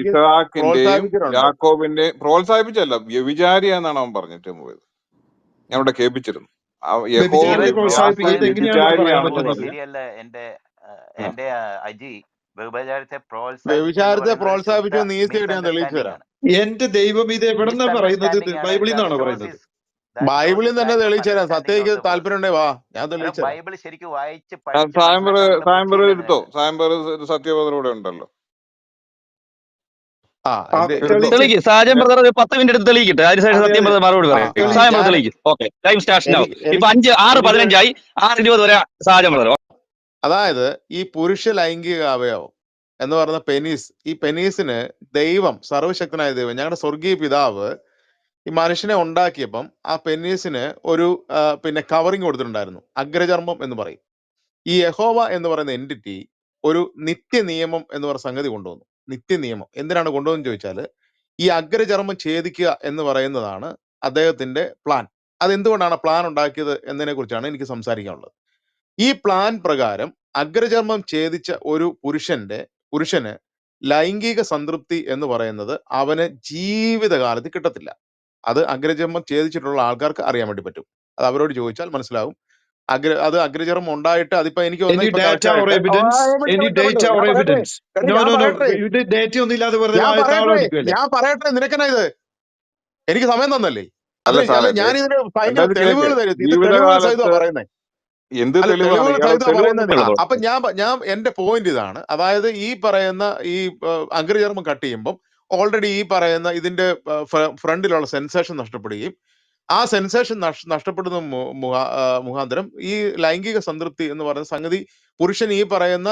ഇസഹാക്കിന്റെയും പ്രോത്സാഹിപ്പിച്ചിട്ടുണ്ട് പ്രോത്സാഹിപ്പിച്ചല്ല വ്യവിചാരി എന്നാണ് അവൻ പറഞ്ഞിട്ട് പോയത്. ഞാൻ ഇവിടെ കേൾപ്പിച്ചിരുന്നു. ആ യഹോവ വ്യഭിചാരിയെ ഈവൻ പ്രോത്സാഹിപ്പിക്കുക യാക്കോബ് ഇത് എങ്ങനെയാണ് ഇവിടെ പറയാൻ വ്യഭിചാരിയാണെന്ന് പറ്റുന്നത് പറഞ്ഞു ശരിയല്ല എന്റെ ആ, ആ. എന്റെ അജി വ്യഭിചാരത്തെ പ്രോത്സാഹിപ്പിക്കുക എന്ന് വ്യഭിചാരത്തെ പറയുന്നത് ഒരു പ്രോത്സാഹിപ്പിച്ചു ഞാൻ തെളിയിച്ചു മിസ്അണ്ടർസ്റ്റാൻഡിംഗ് തരാം. ആണ്. എന്റെ ദൈവം ഇത് എവിടെന്നാ പറയുന്നത്? ഇത് മിസ്അണ്ടർസ്റ്റാൻഡിംഗ് ആണ്. ബൈബിളിൽ ദാറ്റ് നിന്നാണോ ഷോസ് പറയുന്നത്? ഇസ് ദാറ്റ് ഷോസ് ബൈബിളിൽ തന്നെ തെളിയിച്ചു തരാം. സത്യക്ക് സത്യയ്ക്ക് ഓഫ് ദ വേർഡ് താല്പര്യം വാ ഞാൻ തെളിയിച്ചു തരാം. ബൈബിൾ ശരിക്കും വായിച്ച് പഠിച്ച് സായംബർ സായംബർ എടുത്തോ? സായംബർ സത്യബോധർ ഇവിടെ ഉണ്ടല്ലോ. തെളിയിക്ക്. തെളിയിക്ക്. സാജൻ ബ്രദർ ഒരു പത്ത് മിനിറ്റ് എടുത്ത് തെളിയിക്കട്ടെ. അതിനുശേഷം അതെ സത്യം അതെ ബ്രദർ മറുപടി പറയാം. തെളിയിക്ക്. സായം ബ്രദർ ഞാൻ തെളിയിക്കും. ഓക്കെ. ടൈം സ്റ്റാർട്ട് ആവും എനിക്ക് ഇപ്പൊ എനിക്ക് അഞ്ച് ആറ് എനിക്ക് പതിനഞ്ചായി. ആറ് ഇരുപത് വരെ സാജൻ ബ്രദർ. അതായത് ഈ പുരുഷ ലൈംഗിക അവയവം എന്ന് പറയുന്ന പെനീസ് ഈ പെനീസിന് ദൈവം സർവശക്തനായ ദൈവം ഞങ്ങളുടെ സ്വർഗീയ പിതാവ് ഈ മനുഷ്യനെ ഉണ്ടാക്കിയപ്പം ആ പെനീസിന് ഒരു പിന്നെ കവറിങ് കൊടുത്തിട്ടുണ്ടായിരുന്നു. അഗ്രചർമ്മം എന്ന് പറയും. ഈ യഹോവ എന്ന് പറയുന്ന എന്റിറ്റി ഒരു നിത്യ നിയമം എന്ന് പറയുന്ന സംഗതി കൊണ്ടുവന്നു. നിത്യ നിയമം എന്തിനാണ് കൊണ്ടുവന്ന് ചോദിച്ചാൽ ഈ അഗ്രചർമ്മം ഛേദിക്കുക എന്ന് പറയുന്നതാണ് അദ്ദേഹത്തിന്റെ പ്ലാൻ അതെന്തുകൊണ്ടാണ് പ്ലാൻ ഉണ്ടാക്കിയത് എന്നതിനെ കുറിച്ചാണ് എനിക്ക് സംസാരിക്കാനുള്ളത്. ഈ പ്ലാൻ പ്രകാരം അഗ്രചർമ്മം ഛേദിച്ച ഒരു പുരുഷന്റെ പുരുഷന് ലൈംഗിക സംതൃപ്തി എന്ന് പറയുന്നത് അവന് ജീവിതകാലത്ത് കിട്ടത്തില്ല. അത് അഗ്രചർമ്മം ഛേദിച്ചിട്ടുള്ള ആൾക്കാർക്ക് അറിയാൻ വേണ്ടി പറ്റും. അത് അവരോട് ചോദിച്ചാൽ മനസ്സിലാവും. അഗ്ര അത് അഗ്രചർമ്മം ഉണ്ടായിട്ട് അതിപ്പോ എനിക്ക് any data correct or evidence any data or ഞാൻ എവിഡൻസ് നോ നോ നോ പറയട്ടെ. ഇത് ഡാറ്റ ഒന്നും ഇല്ലാതെ വെറുതെ ഞാൻ പറയട്ടെ. താളടിക്കുകയല്ലേ ഞാൻ പറയട്ടെ നിനക്കെന്നാ ഇത്? എനിക്ക് സമയം തന്നല്ലേ? അല്ല അല്ല അല്ല സാറേ ഞാൻ ഇതിന് ഭയങ്കര തെളിവുകൾ കേൾക്ക് തരും. ഇത് തെളിവുകൾ സഹിതമാണ് ജീവിതകാലത്ത് പറയുന്നത് എന്ത് അല്ല തെളിവാണ് തെളിവുകൾ ഇയാൾ പറയുന്നത് അപ്പൊ ഞാൻ പ- ഞാൻ എന്റെ പോയിന്റ് ഇതാണ്. അതായത് ഈ പറയുന്ന ഈ അഗ്രചർമ്മം കട്ട് ചെയ്യുമ്പം ഓൾറെഡി ഈ പറയുന്ന ഇതിന്റെ ഫ്രണ്ടിലുള്ള സെൻസേഷൻ നഷ്ടപ്പെടുകയും ആ സെൻസേഷൻ നഷ്ടപ്പെടുന്ന മുഖാന്തരം ഈ ലൈംഗിക സംതൃപ്തി എന്ന് പറയുന്ന സംഗതി പുരുഷൻ ഈ പറയുന്ന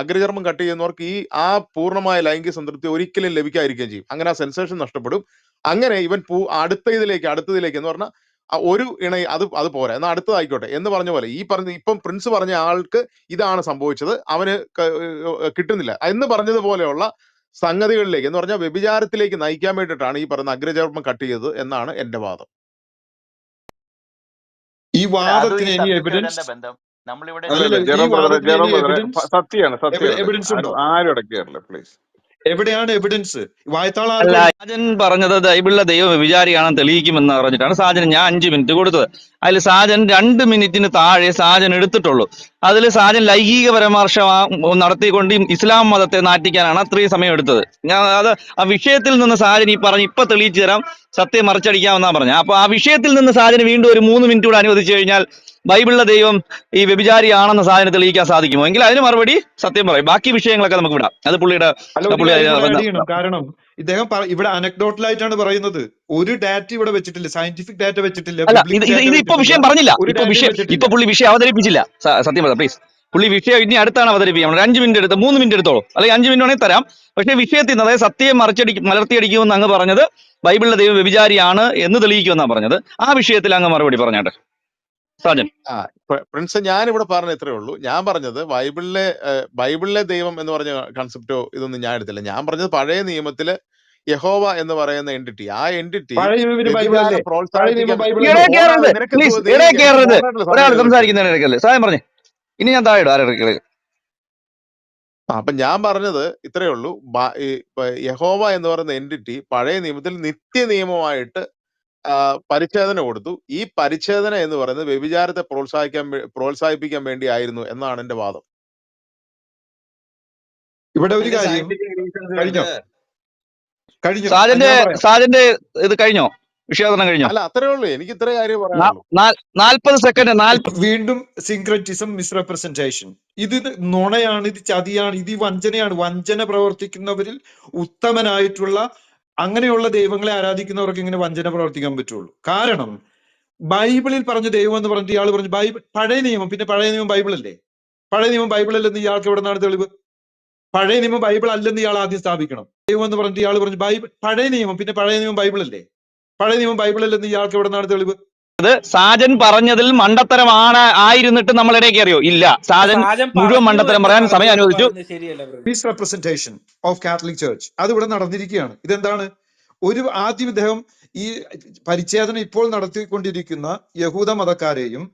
അഗ്രചർമ്മം കട്ട് ചെയ്യുന്നവർക്ക് ഈ ആ പൂർണമായ ലൈംഗിക സംതൃപ്തി ഒരിക്കലും ലഭിക്കാതിരിക്കുകയും ചെയ്യും. അങ്ങനെ ആ സെൻസേഷൻ നഷ്ടപ്പെടും. അങ്ങനെ ഇവൻ പൂ അടുത്ത ഇതിലേക്ക് അടുത്തതിലേക്ക് എന്ന് പറഞ്ഞാൽ ഒരു ഇണ അത് അത് പോരാ. എന്നാൽ അടുത്തതായിക്കോട്ടെ. എന്ന് പറഞ്ഞ പോലെ ഈ പറഞ്ഞ ഇപ്പം പ്രിൻസ് പറഞ്ഞ ആൾക്ക് ഇതാണ് സംഭവിച്ചത്. അവന് കിട്ടുന്നില്ല. എന്ന് പറഞ്ഞതുപോലെയുള്ള സംഗതികളിലേക്ക് എന്ന് പറഞ്ഞാൽ വ്യഭിചാരത്തിലേക്ക് നയിക്കാൻ വേണ്ടിയിട്ടാണ് ഈ പറയുന്ന അഗ്രചർമ്മം കട്ട് ചെയ്തത് എന്നാണ് എന്റെ വാദം. വാദത്തിന് എനി എവിഡൻസ് നമ്മളിവിടെ സത്യമാണ് എവിഡൻസ് ഉണ്ടോ? ആരും പ്ലീസ് എവിടെയാണ് എവിഡൻസ് ആർക്കും? സാജൻ പറഞ്ഞത് ബൈബിളിലെ ദൈവം വിചാരിയാണെന്ന് തെളിയിക്കുമെന്ന് പറഞ്ഞിട്ടാണ് സാജൻ ഞാൻ അഞ്ചു മിനിറ്റ് കൊടുത്തത്. അതിൽ സാജൻ രണ്ട് മിനിറ്റിന് താഴെ സാജൻ എടുത്തിട്ടുള്ളൂ. അതിൽ സാജൻ ലൈംഗിക പരാമർശം നടത്തിക്കൊണ്ട് ഇസ്ലാം മതത്തെ നാറ്റിക്കാനാണ് അത്രയും സമയം എടുത്തത്. ഞാൻ അത് ആ വിഷയത്തിൽ നിന്ന് സാജൻ ഈ പറഞ്ഞ് ഇപ്പൊ തെളിയിച്ചു തരാം. സത്യം മറിച്ചടിക്കാമെന്നാ പറഞ്ഞത് അപ്പൊ ആ വിഷയത്തിൽ നിന്ന് സാജന് വീണ്ടും ഒരു മൂന്ന് മിനിറ്റ് കൂടെ അനുവദിച്ചു കഴിഞ്ഞാൽ ബൈബിളിലെ ദൈവം ഈ വ്യഭിചാരിയാണെന്ന് സാധനം തെളിയിക്കാൻ സാധിക്കുമോ? എങ്കിൽ അതിന് മറുപടി സത്യം പറയും. ബാക്കി വിഷയങ്ങളൊക്കെ നമുക്ക് വിടാം. അത് പുള്ളിയുടെ പുള്ളി കാരണം ഇദ്ദേഹം ഇവിടെ അനക്ഡോട്ടലായിട്ടാണ് പറയുന്നത്. ഒരു ഡാറ്റ ഇവിടെ വെച്ചിട്ടില്ല. സയന്റിഫിക് ഡാറ്റ വെച്ചിട്ടില്ല. വിഷയം പറഞ്ഞില്ല. ഇപ്പൊ വിഷയം ഇപ്പൊ പുള്ളി വിഷയം അവതരിപ്പിച്ചില്ല. സത്യം പറ പ്ലീസ് പുള്ളി വിഷയം ഇനി അടുത്താണ് അവതരിപ്പിക്കുക ഒരു അഞ്ച് മിനിറ്റ് എടുത്ത് മൂന്ന് മിനിറ്റ് എടുത്തോളൂ. അല്ലെങ്കിൽ അഞ്ച് മിനിറ്റ് വേണമെങ്കിൽ തരാം. പക്ഷേ വിഷയത്തിൽ നിന്ന് അതായത് സത്യം മറിച്ചടി മലർത്തിയടിക്കുമെന്ന് അങ്ങ് പറഞ്ഞത് ബൈബിളിലെ ദൈവം വ്യഭിചാരിയാണ് എന്ന് തെളിയിക്കുമെന്നാണ് പറഞ്ഞത്. ആ വിഷയത്തിൽ അങ്ങ് മറുപടി പറഞ്ഞാട്ടെ. സാജൻ ആ പ്ര- പ്രിൻസ് ഞാൻ ഇവിടെ പറഞ്ഞ ഇത്രേ ഉള്ളൂ. ഞാൻ പറഞ്ഞത് ബൈബിളിലെ ഏഹ്, ബൈബിളിലെ ദൈവം എന്ന് പറഞ്ഞ കൺസെപ്റ്റോ ഇതൊന്നും ഞാൻ എടുത്തില്ല. ഞാൻ പറഞ്ഞത് പഴയ നിയമത്തിൽ യഹോവ എന്ന് പറയുന്ന എൻഡിറ്റി ആ എൻഡിറ്റി പഴയ നിയമം ബൈബിൾ അല്ലേ വ്യഭിചാരം പഴയ നിയമം പ്രോത്സാഹിപ്പിക്കാൻ ബൈബിൾ നീ അല്ലേ കയറരുത്. നിനക്ക് പ്ലീസ് സു- നീ ഇടേ എനിക്ക് കയറരുത് ഒരാൾ സമയം ചോദിച്ചു സംസാരിക്കുന്നതിന് ഇടയ്ക്കല്ലേ? സായം പറഞ്ഞു. ഇനി ഞാൻ താഴെ ഇടും ആരുടെ അപ്പൊ ഞാൻ പറഞ്ഞത് ഇത്രയേ ഉള്ളൂ. ബ- ഈ പ- യഹോവ എന്ന് പറയുന്ന എൻഡിറ്റി പഴയ നിയമത്തിൽ നിത്യ നിയമമായിട്ട് പരിച്ഛേദന കൊടുത്തു. ഈ പരിച്ഛേദന എന്ന് പറയുന്നത് വ്യഭിചാരത്തെ പ്രോത്സാഹിക്കാൻ പ്രോത്സാഹിപ്പിക്കാൻ വേണ്ടി ആയിരുന്നു എന്നാണ് എന്റെ വാദം. ഇവിടെ ഒരു കാര്യം കഴിഞ്ഞോ? കഴിഞ്ഞോ? സാജന്റെ സാജന്റെ ഇത് കഴിഞ്ഞോ? വിഷയാവതരണം കഴിഞ്ഞോ? അല്ല അത്രേ ഉള്ളൂ. എനിക്ക് ഇത്ര കാര്യം നാൽപ്പത് സെക്കൻഡ് വീണ്ടും സിൻക്രറ്റിസം മിസ്റെപ്രസെന്റേഷൻ ഇത് നുണയാണ് ഇത് ചതിയാണ് ഇത് വഞ്ചനയാണ്. വഞ്ചന പ്രവർത്തിക്കുന്നവരിൽ ഉത്തമനായിട്ടുള്ള അങ്ങനെയുള്ള ദൈവങ്ങളെ ആരാധിക്കുന്നവർക്ക് ഇങ്ങനെ വഞ്ചന പ്രവർത്തിക്കാൻ പറ്റുള്ളൂ. കാരണം ബൈബിളിൽ പറഞ്ഞ ദൈവം എന്ന് പറഞ്ഞിട്ട് ഇയാൾ പറഞ്ഞു ബൈബിൾ പഴയ നിയമം പിന്നെ പഴയ നിയമം ബൈബിളല്ലേ? പഴയ നിയമം ബൈബിളല്ലെന്ന് ഇയാൾക്ക് എവിടെ നിന്നാണ് തെളിവ്? പഴയ നിയമം ബൈബിൾ അല്ലെന്ന് ഇയാൾ ആദ്യം സ്ഥാപിക്കണം. ദൈവം എന്ന് പറഞ്ഞിട്ട് ഇയാൾ പറഞ്ഞു ബൈബിൾ പഴയ നിയമം പിന്നെ പഴയ നിയമം ബൈബിളല്ലേ? പഴയ നിയമം ബൈബിളല്ലെന്ന് ഇയാൾക്ക് എവിടെ നിന്നാണ് തെളിവ്? സാജൻ പറഞ്ഞതിൽ മണ്ടത്തരമാണ് ആയിരുന്നിട്ട് നമ്മൾ ഇടയ്ക്ക് അറിയോ? ഇല്ല. സാജൻ മുഴുവൻ മണ്ടത്തരം പറയാൻ സമയം അനുവദിച്ചു. ഓഫ് കാത്തലിക് ചർച്ച് അത് ഇവിടെ നടന്നിരിക്കുകയാണ്. ഇതെന്താണ്? ഒരു ആദ്യം ഇദ്ദേഹം ഈ പരിച്ഛേദന ഇപ്പോൾ നടത്തിക്കൊണ്ടിരിക്കുന്ന യഹൂദ മതക്കാരെയും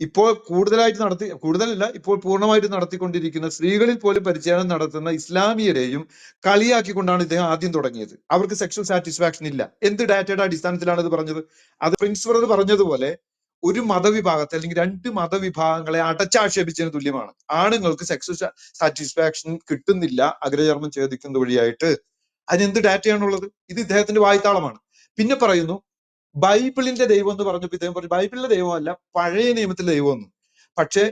ഇപ്പോൾ കൂടുതലായിട്ട് നടത്തി കൂടുതലല്ല ഇപ്പോൾ പൂർണമായിട്ട് നടത്തിക്കൊണ്ടിരിക്കുന്ന സ്ത്രീകളിൽ പോലും പരിചയം നടത്തുന്ന ഇസ്ലാമിയരെയും കളിയാക്കിക്കൊണ്ടാണ് ഇദ്ദേഹം ആദ്യം തുടങ്ങിയത്. അവർക്ക് സെക്ഷൽ സാറ്റിസ്ഫാക്ഷൻ ഇല്ല. എന്ത് ഡാറ്റയുടെ അടിസ്ഥാനത്തിലാണ് ഇത് പറഞ്ഞത്? അത് പ്രിൻസിപ്പൽ പറഞ്ഞതുപോലെ ഒരു മതവിഭാഗത്തെ അല്ലെങ്കിൽ രണ്ട് മതവിഭാഗങ്ങളെ അടച്ചാക്ഷേപിച്ചതിന് തുല്യമാണ്. ആണുങ്ങൾക്ക് സെക്സ് സാറ്റിസ്ഫാക്ഷൻ കിട്ടുന്നില്ല അഗ്രചർമ്മം ഛേദിക്കുന്നത് വഴിയായിട്ട്. അതിനെന്ത് ഡാറ്റയാണുള്ളത്? ഇത് ഇദ്ദേഹത്തിന്റെ വായ്ത്താളമാണ്. പിന്നെ പറയുന്നു ബൈബിളിന്റെ ദൈവം എന്ന് പറഞ്ഞപ്പോൾ ഇദ്ദേഹം പറഞ്ഞു ബൈബിളിലെ ദൈവമല്ല പഴയ നിയമത്തിലെ ദൈവം എന്ന് പക്ഷേ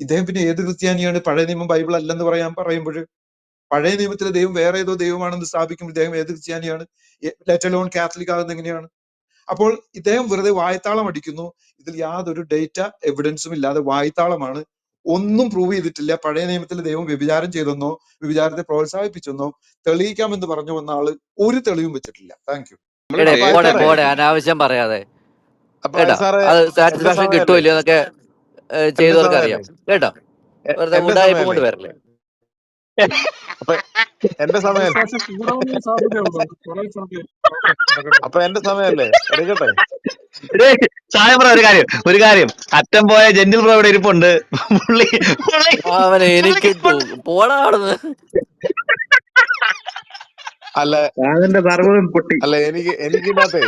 ഇദ്ദേഹം പിന്നെ ഏത് ക്രിസ്ത്യാനിയാണ്? പഴയ നിയമം ബൈബിൾ അല്ലെന്ന് പറയാൻ പറയുമ്പോൾ പഴയ നിയമത്തിലെ ദൈവം വേറെ ഏതോ ദൈവമാണെന്ന് സ്ഥാപിക്കുമ്പോൾ ഇദ്ദേഹം ഏത് ക്രിസ്ത്യാനിയാണ്? ലെറ്റലോൺ കാത്തലിക് ആകുന്ന എങ്ങനെയാണ്? അപ്പോൾ ഇദ്ദേഹം വെറുതെ വായ്ത്താളം അടിക്കുന്നു. ഇതിൽ യാതൊരു ഡേറ്റ എവിഡൻസും ഇല്ലാതെ വായ്ത്താളമാണ്. ഒന്നും പ്രൂവ് ചെയ്തിട്ടില്ല. പഴയ നിയമത്തിലെ ദൈവം വ്യഭിചാരം ചെയ്തെന്നോ വ്യഭിചാരത്തെ പ്രോത്സാഹിപ്പിച്ചെന്നോ തെളിയിക്കാമെന്ന് പറഞ്ഞു വന്ന ആൾ ഒരു തെളിവും വെച്ചിട്ടില്ല. താങ്ക് പോടെ, പോടെ അനാവശ്യം പറയാതെ. കേട്ടോ അത് സാറ്റിസ്ഫാക്ഷൻ കിട്ടുമല്ലോ എന്നൊക്കെ ചെയ്തവർക്ക് അറിയാം കേട്ടോ? വെറുതെ ഉടായ്പ കൊണ്ട് സമയമല്ലേ വരല്ലേ? എന്റെ സമയം അപ്പൊ എന്റെ സമയല്ലേ എടുക്കട്ടെ. സായം പറ ഒരു കാര്യം ഒരു കാര്യം. അറ്റം പോയ ജെന്റിൽ പ്രോ ഇവിടെ ഇരിപ്പുണ്ട്. പുള്ളി എനിക്ക് പോടാ അവിടുന്ന്. അല്ല അതിന്റെ സർവതും പൊട്ടി. അല്ല എനിക്ക് എനിക്കിനകത്തെ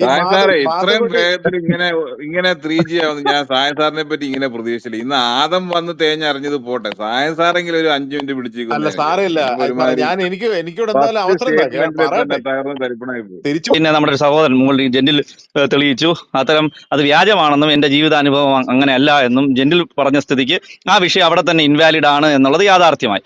സായൻ സാറേ ഇത്രയും വേഗത്തിൽ ഇങ്ങനെ ഇങ്ങനെ ത്രീ ജി ആവുന്നു. ഞാൻ സായൻ സാറിനെ പറ്റി ഇങ്ങനെ പ്രതീക്ഷിച്ചില്ല. ഇന്ന് ആദം വന്ന് തേഞ്ഞറിഞ്ഞത് പോട്ടെ. സായൻ സാറെങ്കിലും ഒരു അഞ്ചു മിനിറ്റ് അല്ല സാറില്ല ഞാൻ എനിക്ക് എനിക്കിവിടെ എന്തായാലും അവസരം തിരിച്ചു പിന്നെ നമ്മുടെ ഒരു സഹോദരൻ മുകളിൽ ജെന്റിൽ തെളിയിച്ചു. അത്തരം അത് വ്യാജമാണെന്നും എന്റെ ജീവിതാനുഭവം അങ്ങനെയല്ല എന്നും ജെന്റിൽ പറഞ്ഞ സ്ഥിതിക്ക് ആ വിഷയം അവിടെ തന്നെ ഇൻവാലിഡ് ആണ് എന്നുള്ളത് യാഥാർത്ഥ്യമായി.